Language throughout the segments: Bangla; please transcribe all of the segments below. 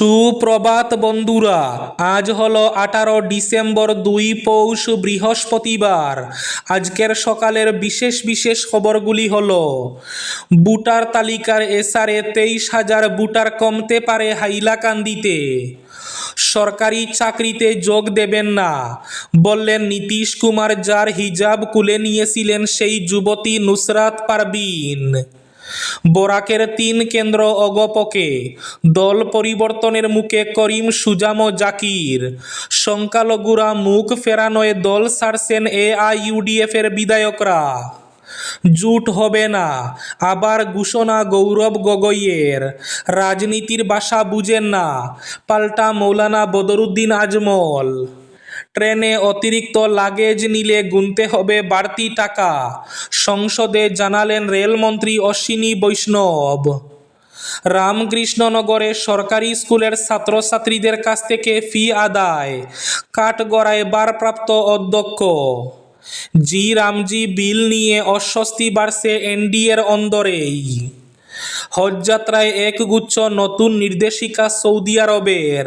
সুপ্রভাত বন্ধুরা, আজ হলো আঠারো ডিসেম্বর দুই পৌষ বৃহস্পতিবার। আজকের সকালের বিশেষ বিশেষ খবরগুলি হল বুটার তালিকার এসারে তেইশ হাজার বুটার কমতে পারে হাইলাকান্দিতে। সরকারি চাকরিতে যোগ দেবেন না, বললেন নীতিশ কুমার, যার হিজাব কুলে নিয়েছিলেন সেই যুবতী নুসরাত পারবিন বরাকের তিন কেন্দ্র অগপকে, দল পরিবর্তনের মুখে করিম সুজামো জাকির। সংখ্যালঘুরা মুখ ফেরানোয় দল ছাড়ছেন এআইইউডিএফ এর বিধায়করা। জুট হবে না, আবার ঘোষণা গৌরব গগৈয়ের। রাজনীতির ভাষা বুঝেন না, পাল্টা মৌলানা বদরুদ্দিন আজমল। ট্রেনে অতিরিক্ত লাগেজ নিলে গুনতে হবে বাড়তি টাকা। সংসদে জানালেন রেলমন্ত্রী অশ্বিনী বৈষ্ণব। রামকৃষ্ণনগরে সরকারি স্কুলের ছাত্রছাত্রীদের কাছ থেকে ফি আদায়। কাঠগড়ায় বারপ্রাপ্ত অধ্যক্ষ। জি রামজি বিল নিয়ে অস্বস্তি বাড়ছে এনডিএর অন্দরেই। হজযাত্রায় একগুচ্ছ নতুন নির্দেশিকা সৌদি আরবের।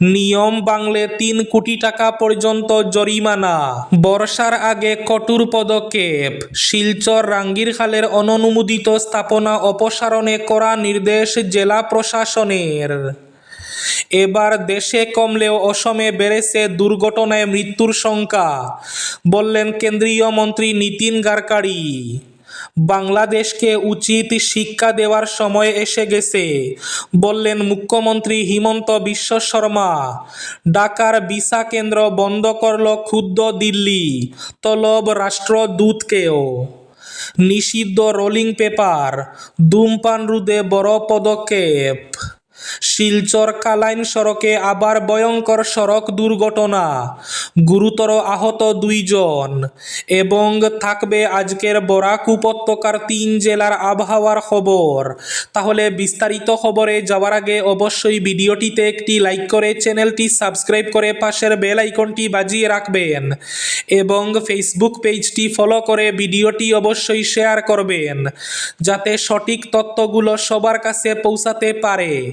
নিয়ম বাংলে তিন কোটি টাকা পর্যন্ত জরিমানা। বর্ষার আগে কঠোর পদক্ষেপ। শিলচর রাঙ্গিরখালের অননুমোদিত স্থাপনা অপসারণে করা নির্দেশ জেলা প্রশাসনের। এবার দেশে কমলেও অসমে বেড়েছে দুর্ঘটনায় মৃত্যুর সংখ্যা, বললেন কেন্দ্রীয় মন্ত্রী নীতিন গাডকারি বাংলাদেশকে উচিত শিক্ষা দেওয়ার সময় এসে গেছে, বললেন মুখ্যমন্ত্রী হিমন্ত বিশ্ব শর্মা। ঢাকার ভিসা কেন্দ্র বন্ধ করল ক্ষুদ্র দিল্লি, তলব রাষ্ট্রদূতকেও নিষিদ্ধ রোলিং পেপার ধূমপান রুদে বড় পদক্ষেপ। শিলচর কালাইন সড়কে আবার ভয়ঙ্কর সড়ক দুর্ঘটনা। গুরুতর আহত দুইজন। এবং থাকবে আজকের বরাক উপত্যকার তিন জেলার আবহাওয়ার খবর। তাহলে বিস্তারিত খবরে যাওয়ার আগে অবশ্যই ভিডিওটিতে একটি লাইক করে চ্যানেলটি সাবস্ক্রাইব করে পাশের বেল আইকনটি বাজিয়ে রাখবেন। এবং ফেসবুক পেজটি ফলো করে ভিডিওটি অবশ্যই শেয়ার করবেন। যাতে সঠিক তথ্যগুলো সবার কাছে পৌঁছাতে পারে।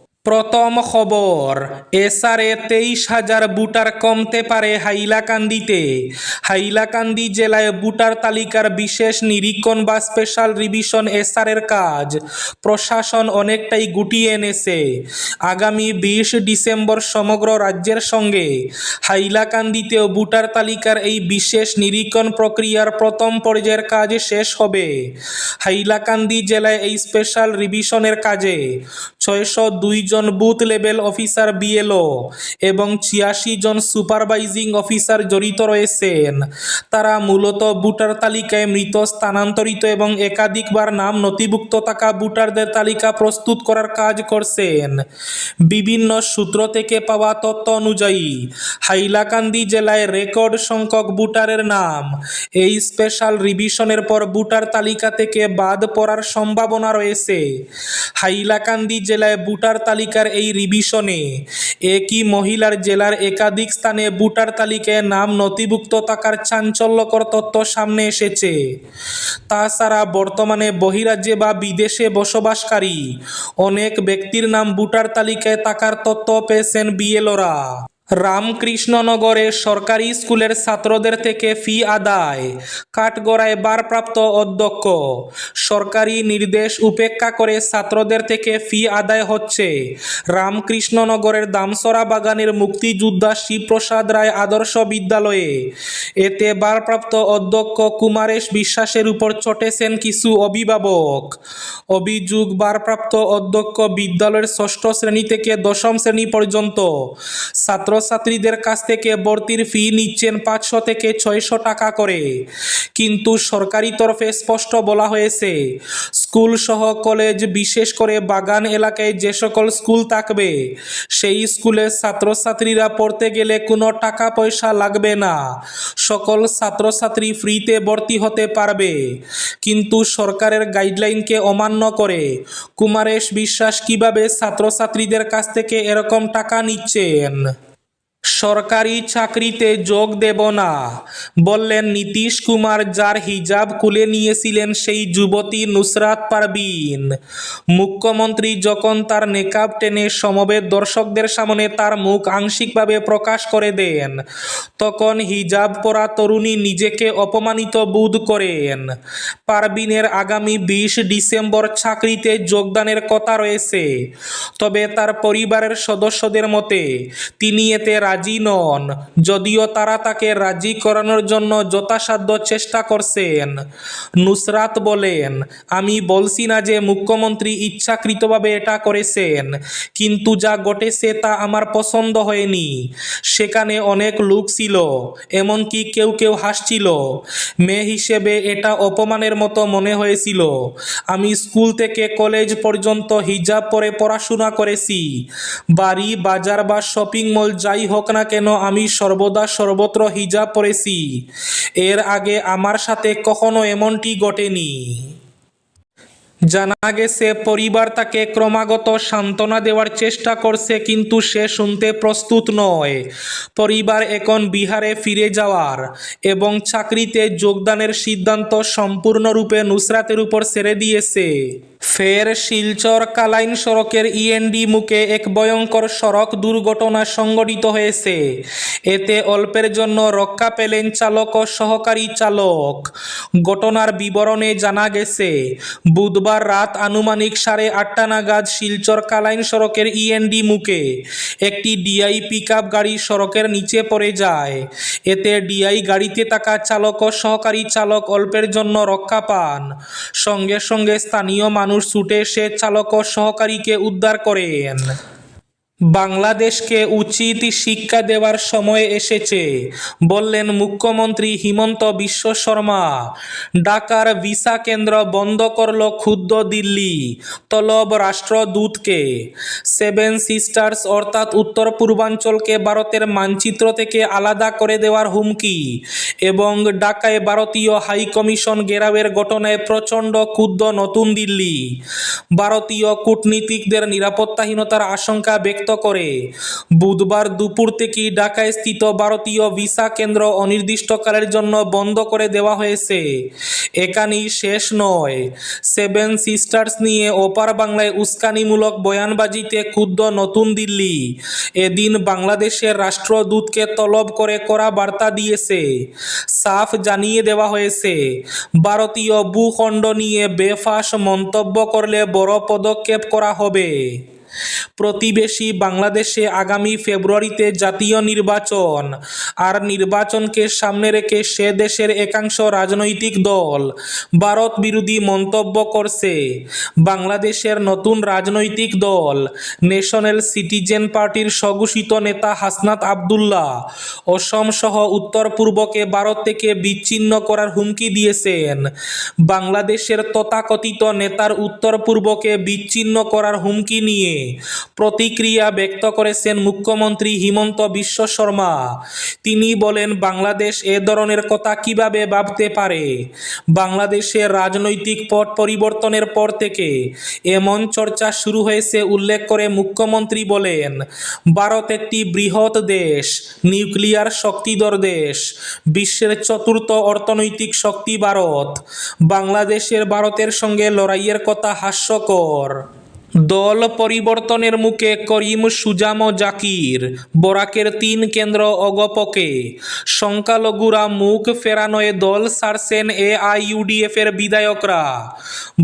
প্রথম খবর এসআরে তেইশ হাজার বুটার কমতে পারে হাইলাকান্দিতে। হাইলাকান্দি জেলায় বুটার তালিকার বিশেষ নিরীক্ষণ বা স্পেশাল রিভিশন এসআরের কাজ। প্রশাসন অনেকটাই গুটিয়ে এনেছে। আগামী বিশ ডিসেম্বর সমগ্র রাজ্যের সঙ্গে হাইলাকান্দিতেও বুটার তালিকার এই বিশেষ নিরীক্ষণ প্রক্রিয়ার প্রথম পর্যায়ের কাজ শেষ হবে। হাইলাকান্দি জেলায় এই স্পেশাল রিভিশনের কাজে ছয়শো দুই জন বুথ লেভেল অফিসার বিএলও এবং ছিয়াশি জন সুপারভাইজিং অফিসার জড়িত রয়েছেন। তারা মূলত ভোটার তালিকায় মৃত, স্থানান্তরিত এবং একাধিকবার নাম নথিভুক্ত থাকা ভোটারদের তালিকা প্রস্তুত করার কাজ করছেন। বিভিন্ন সূত্র থেকে পাওয়া তথ্য অনুযায়ী, হাইলাকান্দি জেলায় রেকর্ড সংখ্যক ভোটারের নাম। এই স্পেশাল রিভিশনের পর ভোটার তালিকা থেকে বাদ পড়ার সম্ভাবনা রয়েছে। হাইলাকান্দি জেলায় ভোটার তালিকার এই রিভিশনে একই মহিলার জেলার একাধিক স্থানে ভোটার তালিকায় নাম নথিভুক্ত থাকার চাঞ্চল্যকর তত্ত্ব সামনে এসেছে। তাছাড়া বর্তমানে বহিরাজ্যে বা বিদেশে বসবাসকারী অনেক ব্যক্তির নাম ভোটার তালিকায় থাকার তত্ত্ব পেয়েছেন বিএলওরা রামকৃষ্ণনগরে সরকারি স্কুলের ছাত্রদের থেকে ফি আদায়। কাঠগড়ায় বারপ্রাপ্ত অধ্যক্ষ। সরকারি নির্দেশ উপেক্ষা করে ছাত্রদের থেকে ফি আদায় হচ্ছে। রামকৃষ্ণনগরের দামসরা বাগানের মুক্তিযোদ্ধা শিবপ্রসাদ রায় আদর্শ বিদ্যালয়ে। এতে বারপ্রাপ্ত অধ্যক্ষ কুমারেশ বিশ্বাসের উপর চটেছেন কিছু অভিভাবক। অভিযোগ, ভারপ্রাপ্ত অধ্যক্ষ বিদ্যালয়ের ষষ্ঠ শ্রেণি থেকে দশম শ্রেণি পর্যন্ত ছাত্রছাত্রীদের কাছ থেকে ভর্তির ফি নিচ্ছেন পাঁচশো থেকে ছয়শো টাকা করে। কিন্তু সরকারি তরফে স্পষ্ট বলা হয়েছে, স্কুল সহ কলেজ বিশেষ করে বাগান এলাকায় যে সকল স্কুল থাকবে, সেই স্কুলে ছাত্রছাত্রীরা পড়তে গেলে কোনো টাকা পয়সা লাগবে না। সকল ছাত্রছাত্রী ফ্রিতে ভর্তি হতে পারবে। কিন্তু সরকারের গাইডলাইনকে অমান্য করে কুমারেশ বিশ্বাস কীভাবে ছাত্রছাত্রীদের কাছ থেকে এরকম টাকা নিচ্ছেন? সরকারি চাকরিতে যোগ দেব না। বললেন নীতিশ কুমার, যার হিজাব খুলে নিয়েছিলেন সেই যুবতী নুসরাত পারবিন মুখ্যমন্ত্রী যখন তার নেকাব টেনে সমবেত দর্শকদের সামনে তার মুখ আংশিকভাবে প্রকাশ করে দেন, তখন হিজাব পরা তরুণী নিজেকে অপমানিত বোধ করেন। পারবিনের আগামী বিশ ডিসেম্বর চাকরিতে যোগদানের কথা রয়েছে, তবে তার পরিবারের সদস্যদের মতে তিনি এতে রাজি নন। যদিও তারা তাকে রাজি করানোর জন্য যথাসাধ্য চেষ্টা করছেন। নুসরাত বলেন, আমি বলছি না যে মুখ্যমন্ত্রী ইচ্ছাকৃতভাবে এটা করেছেন, কিন্তু যা ঘটেছে তা আমার পছন্দ হয়নি। সেখানে অনেক লোক ছিল, এমনকি কেউ কেউ হাসছিল। মেয়ে হিসেবে এটা অপমানের মতো মনে হয়েছিল। আমি স্কুল থেকে কলেজ পর্যন্ত হিজাব পরে পড়াশোনা করেছি। বাড়ি, বাজার বা শপিং মল যাই হোক না কেন, আমি সর্বদা সর্বত্র হিজাব পরেছি এর আগে আমার সাথে কখনো এমনটি ঘটেনি। জানা গেছে, পরিবার তাকে ক্রমাগত সান্ত্বনা দেওয়ার চেষ্টা করছে, কিন্তু সে শুনতে প্রস্তুত নয়। পরিবার এখন বিহারে ফিরে যাওয়ার এবং চাকরিতে যোগদানের সিদ্ধান্ত সম্পূর্ণরূপে নুসরাতের উপর ছেড়ে দিয়েছে। ফের শিলচর কালাইন সড়কের ইএনডি মুখে এক ভয়ঙ্কর সড়ক দুর্ঘটনা সংঘটিত হয়েছে। এতে অল্পের জন্য রক্ষা পেলেন চালক ও সহকারী চালক। ঘটনার বিবরণে জানা গেছে, বুধবার রাত আনুমানিক সাড়ে আটটা নাগাদ শিলচর কালাইন সড়কের ইএনডি মুখে একটি ডিআই পিকআপ গাড়ি সড়কের নিচে পড়ে যায়। এতে ডিআই গাড়িতে থাকা চালক ও সহকারী চালক অল্পের জন্য রক্ষা পান। সঙ্গে সঙ্গে স্থানীয় মানুষ ছুটে সে চালক ও সহকারীকে উদ্ধার করেন। বাংলাদেশকে উচিত শিক্ষা দেওয়ার সময় এসেছে, বললেন মুখ্যমন্ত্রী হিমন্ত বিশ্ব শর্মা। ঢাকার ভিসা কেন্দ্র বন্ধ করল ক্ষুদ্র দিল্লি, তলব রাষ্ট্রদূতকে সেভেন সিস্টার্স অর্থাৎ উত্তর পূর্বাঞ্চলকে ভারতের মানচিত্র থেকে আলাদা করে দেওয়ার হুমকি এবং ঢাকায় ভারতীয় হাই কমিশন ঘেরাওয়ের ঘটনায় প্রচণ্ড ক্ষুদ্র নতুন দিল্লি। ভারতীয় কূটনীতিকদের নিরাপত্তাহীনতার আশঙ্কা ব্যক্ত করে। বুধবার দুপুর থেকে ঢাকায় স্থিত ভারতীয় ভিসা কেন্দ্র অনির্দিষ্টকালের জন্য বন্ধ করে দেওয়া হয়েছে। এখানেই শেষ নয়। সেভেন সিস্টার্স নিয়ে ওপার বাংলায় উস্কানিমূলক বয়ানবাজিতে ক্ষুব্ধ নতুন দিল্লি। এদিন বাংলাদেশের রাষ্ট্রদূতকে তলব করে করা বার্তা দিয়েছে। সাফ জানিয়ে দেওয়া হয়েছে, ভারতীয় ভূখণ্ড নিয়ে বেফাস মন্তব্য করলে বড় পদক্ষেপ করা হবে। প্রতিবেশী বাংলাদেশে আগামী ফেব্রুয়ারিতে জাতীয় নির্বাচন। আর নির্বাচনকে সামনে রেখে সে দেশের একাংশ রাজনৈতিক দল ভারত বিরোধী মন্তব্য করছে। বাংলাদেশের নতুন রাজনৈতিক দল ন্যাশনাল সিটিজেন পার্টির স্বঘোষিত নেতা হাসনাত আবদুল্লাহ অসম সহ উত্তর পূর্বকে ভারত থেকে বিচ্ছিন্ন করার হুমকি দিয়েছেন। বাংলাদেশের তথাকথিত নেতার উত্তর পূর্বকে বিচ্ছিন্ন করার হুমকি নিয়ে প্রতিক্রিয়া ব্যক্ত করেছেন মুখ্যমন্ত্রী হিমন্ত বিশ্ব শর্মা। তিনি বলেন, বাংলাদেশ এ ধরনের কথা কীভাবে ভাবতে পারে? বাংলাদেশের রাজনৈতিক পট পরিবর্তনের পর থেকে এমন চর্চা শুরু হয়েছে উল্লেখ করে মুখ্যমন্ত্রী বলেন, ভারত একটি বৃহৎ দেশ, নিউক্লিয়ার শক্তিধর দেশ, বিশ্বের চতুর্থ অর্থনৈতিক শক্তি ভারত। বাংলাদেশের ভারতের সঙ্গে লড়াইয়ের কথা হাস্যকর। দল পরিবর্তনের মুখে করিম সুজাম জাকির, বরাকের তিন কেন্দ্র অগপকে। সংখ্যালঘুরা মুখ ফেরানোয় দল ছাড়ছেন এআইইউডিএফ এর বিধায়করা।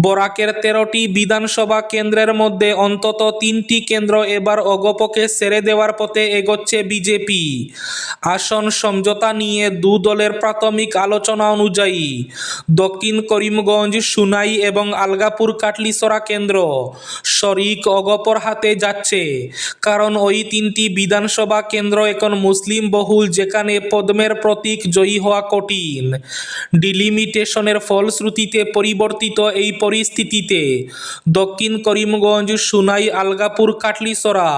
বরাকের তেরোটি বিধানসভা কেন্দ্রের মধ্যে অন্তত তিনটি কেন্দ্র এবার অগপকে ছেড়ে দেওয়ার পথে এগোচ্ছে বিজেপি। আসন সমঝোতা নিয়ে দু দলের প্রাথমিক আলোচনা অনুযায়ী দক্ষিণ করিমগঞ্জ, সুনাই এবং আলগাপুর কাটলিসরা কেন্দ্র। শরিক অগপর হাতে যাচ্ছে। কারণ ওই তিনটি বিধানসভা কেন্দ্র এখন মুসলিম বহুল, যেখানে পদ্মের প্রতীক জয়ী হওয়া কঠিন। ডিলিমিটেশনের ফলশ্রুতিতে পরিবর্তিত এই পরিস্থিতিতে দক্ষিণ করিমগঞ্জ, সুনাই, আলগাপুর কাটলিসরা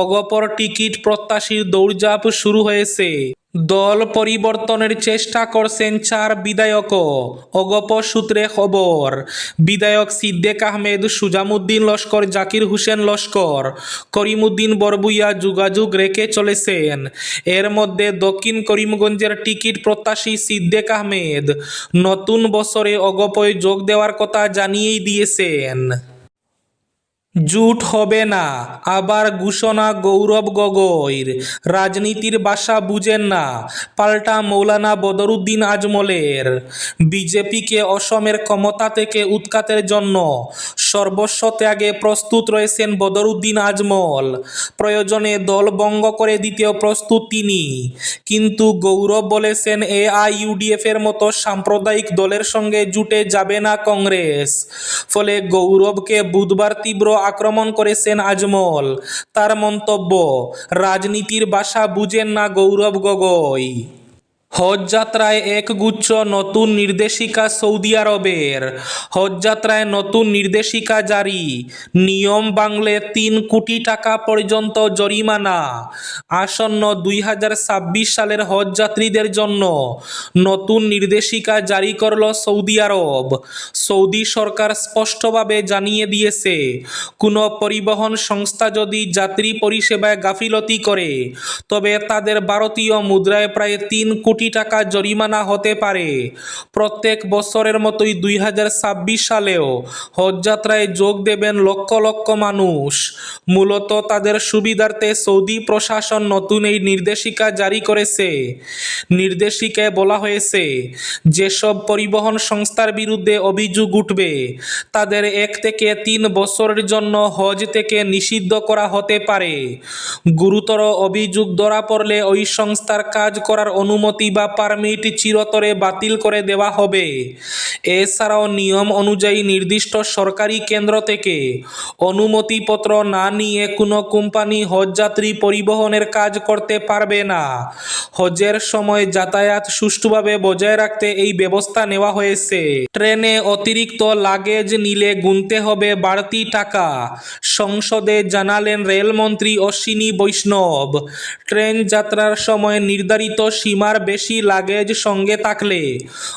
অগপর টিকিট প্রত্যাশীর দৌড়ঝাঁপ শুরু হয়েছে। দল পরিবর্তনের চেষ্টা করছেন চার বিধায়কও অগপ সূত্রে খবর, বিধায়ক সিদ্দেক আহমেদ, সুজামুদ্দিন লস্কর, জাকির হোসেন লস্কর, করিমুদ্দিন বরবুইয়া যোগাযোগ রেখে চলেছেন। এর মধ্যে দক্ষিণ করিমগঞ্জের টিকিট প্রত্যাশী সিদ্দেক আহমেদ নতুন বছরে অগপয় যোগ দেওয়ার কথা জানিয়েই দিয়েছেন। জুট হবে না, আবার ঘোষণা গৌরব গগৈর। রাজনীতির বাসা বুঝেন না, পাল্টা মৌলানা বদরুদ্দিন আজমলের। বিজেপিকে অসমের ক্ষমতা থেকে উৎখাতের জন্য সর্বস্ব ত্যাগে প্রস্তুত রয়েছেন বদরুদ্দিন আজমল। প্রয়োজনে দল ভঙ্গ করে দিতেও প্রস্তুত তিনি। কিন্তু গৌরব বলেছেন এআইইউডিএফ এর মতো সাম্প্রদায়িক দলের সঙ্গে জুটে যাবে না কংগ্রেস। ফলে গৌরবকে বুধবার তীব্র আক্রমণ করেছেন আজমল। তার মন্তব্য রাজনীতির বাসা বুঝেন না গৌরব গগৈ। হজ যাত্রায় একগুচ্ছ নতুন নির্দেশিকা সৌদি আরবের। হজ যাত্রায় নতুন নির্দেশিকা জারি। নিয়ম বাংলে তিন কোটি টাকা পর্যন্ত জরিমানা। আসন্ন দুই হাজার ছাব্বিশ সালের হজ যাত্রীদের জন্য নতুন নির্দেশিকা জারি করল সৌদি আরব। সৌদি সরকার স্পষ্টভাবে জানিয়ে দিয়েছে, কোনো পরিবহন সংস্থা যদি যাত্রী পরিষেবায় গাফিলতি করে, তবে তাদের ভারতীয় মুদ্রায় প্রায় তিন কোটি টাকা জরিমানা হতে পারে। প্রত্যেক বছরের মতোই দুই হাজার ছাব্বিশ সালেও হজযাত্রায় যোগ দেবেন লক্ষ লক্ষ মানুষ। মূলত তাদের সুবিধার্থে সৌদি প্রশাসন নতুন এই নির্দেশিকা জারি করেছে। নির্দেশিকায় বলা হয়েছে, যেসব পরিবহন সংস্থার বিরুদ্ধে অভিযোগ উঠবে, তাদের এক থেকে তিন বছরের জন্য হজ থেকে নিষিদ্ধ করা হতে পারে। গুরুতর অভিযোগ ধরা পড়লে ওই সংস্থার কাজ করার অনুমতি বা পারমিট চিরতরে বাতিল করে দেওয়া হবে। এছাড়াও নিয়ম অনুযায়ী নির্দিষ্ট সরকারি কেন্দ্র থেকে অনুমতিপত্র না নিয়ে কোনো কোম্পানি হজযাত্রী পরিবহনের কাজ করতে পারবে না। হজের সময় যাতায়াত সুষ্ঠুভাবে বজায় রাখতে এই ব্যবস্থা নেওয়া হয়েছে। ট্রেনে অতিরিক্ত লাগেজ নিলে গুনতে হবে বাড়তি টাকা। সংসদে জানালেন রেলমন্ত্রী অশ্বিনী বৈষ্ণব। ট্রেন যাত্রার সময় নির্ধারিত সীমার বেশি লাগেজ সঙ্গে থাকলে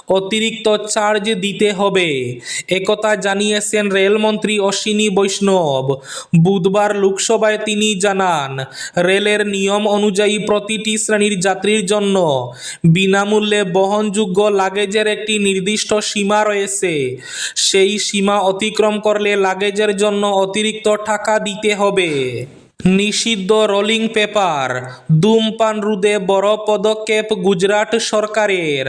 অতিরিক্ত চার্জ দিতে হবে। একথা জানিয়েছেন রেলমন্ত্রী অশ্বিনী বৈষ্ণব। বুধবার লোকসভায় তিনি জানান, রেলের নিয়ম অনুযায়ী প্রতিটি শ্রেণির যাত্রীর জন্য বিনামূল্যে বহনযোগ্য লাগেজের একটি নির্দিষ্ট সীমা রয়েছে। সেই সীমা অতিক্রম করলে লাগেজের জন্য অতিরিক্ত টাকা দিতে হবে। নিষিদ্ধ রোলিং পেপার ধূমপান রোধে বড় পদক্ষেপ গুজরাট সরকারের।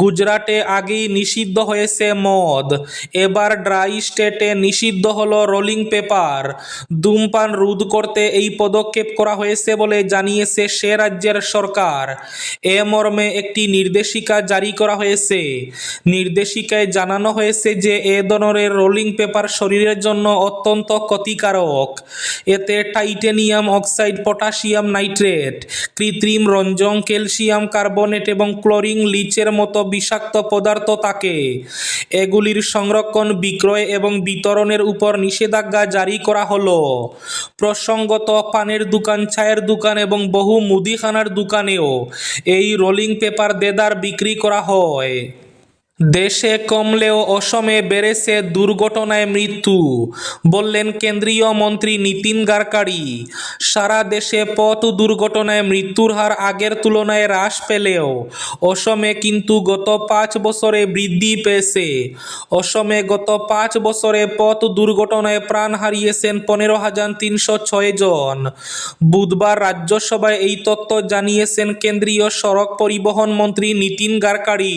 গুজরাটে আগেই নিষিদ্ধ হয়েছে মদ, এবার ড্রাই স্টেটে নিষিদ্ধ হলো রোলিং পেপার ধূমপান রোধ করতে এই পদক্ষেপ করা হয়েছে বলে জানিয়েছে সে রাজ্যের সরকার। এ মর্মে একটি নির্দেশিকা জারি করা হয়েছে। নির্দেশিকায় জানানো হয়েছে যে এ ধরনের রোলিং পেপার শরীরের জন্য অত্যন্ত ক্ষতিকারক। এতে টাইটেনিয়াম অক্সাইড পটাশিয়াম নাইট্রেট কৃত্রিম রঞ্জক ক্যালসিয়াম কার্বনেট এবং ক্লোরিন লিচের মতো বিষাক্ত পদার্থ থাকে এগুলির সংরক্ষণ, বিক্রয় এবং বিতরণের উপর নিষেধাজ্ঞা জারি করা হলো। প্রসঙ্গত, পানের দোকান, চায়ের দোকান এবং বহু মুদিখানার দোকানেও এই রোলিং পেপার দেদার বিক্রি করা হয়। দেশে কমলেও অসমে বেড়েছে দুর্ঘটনায় মৃত্যু, বললেন কেন্দ্রীয় মন্ত্রী নীতিন গাডকারি। সারা দেশে পথ দুর্ঘটনায় মৃত্যুর হার আগের তুলনায় হ্রাস পেলেও অসমে কিন্তু গত পাঁচ বছরে বৃদ্ধি পেয়েছে। অসমে গত পাঁচ বছরে পথ দুর্ঘটনায় প্রাণ হারিয়েছেন পনেরো হাজার তিনশো ছয় জন। বুধবার রাজ্যসভায় এই তথ্য জানিয়েছেন কেন্দ্রীয় সড়ক পরিবহন মন্ত্রী নীতিন গাডকারি।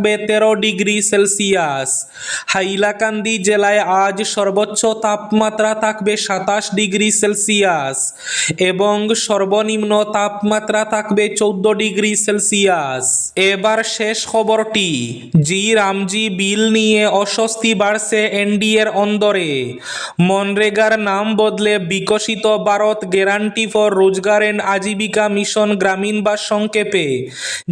থাকবে তেরো ডিগ্রি সেলসিয়াস। হাইলাকান্দি জেলায় আজ সর্বোচ্চ তাপমাত্রা থাকবে সাতাশ ডিগ্রি সেলসিয়াস এবং সর্বনিম্ন তাপমাত্রা থাকবে চৌদ্দ ডিগ্রি সেলসিয়াস। এবার শেষ খবরটি। জি রামজি বিল নিয়ে অস্বস্তি বাড়ছে এনডিএর অন্দরে। মনরেগার নাম বদলে Viksit Bharat guarantee for Rozgar and Ajeevika mission Gramin বা সংক্ষেপে।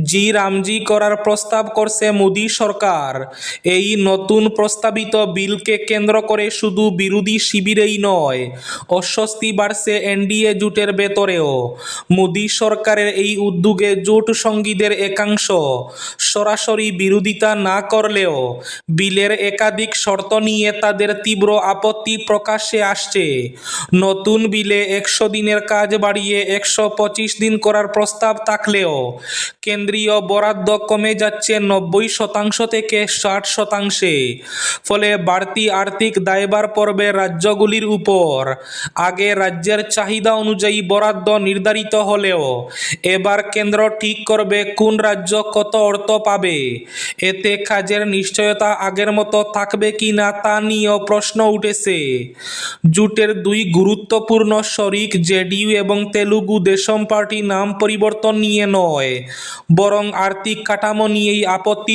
জি রামজি করার প্রস্তাব করছে মোদী সরকার। এই নতুন প্রস্তাবিত বিলকে কেন্দ্র করে শুধু বিরোধী শিবিরেই নয়, অস্বস্তি বাড়ছে এনডিএ জোটের ভেতরেও। মোদী সরকারের এই উদ্যোগে জোট সঙ্গীদের একাংশ সরাসরি বিরোধিতা না করলেও বিলের একাধিক শর্ত নিয়ে তাদের তীব্র আপত্তি প্রকাশ্যে আসছে। নতুন বিলে একশো দিনের কাজ বাড়িয়ে একশো পঁচিশ দিন করার প্রস্তাব থাকলেও কেন্দ্রীয় বরাদ্দ কমে যাচ্ছে নব্বই শতাংশ থেকে ষাট শতাংশে। ফলে বাড়তি আর্থিক দায়ভার পড়বে রাজ্যগুলির উপর। আগে রাজ্যের চাহিদা অনুযায়ী বরাদ্দ নির্ধারিত হলেও এবার কেন্দ্র ঠিক করবে কোন রাজ্য কত অর্থ পাবে। এতে কাজের নিশ্চয়তা আগের মতো থাকবে কি না তা নিয়েও প্রশ্ন উঠেছে। জোটের দুই গুরুত্বপূর্ণ শরিক জেডিইউ এবং তেলুগু দেশম পার্টি নাম পরিবর্তন নিয়ে নয়, বরং আর্থিক কাঠামো নিয়েই আপত্তি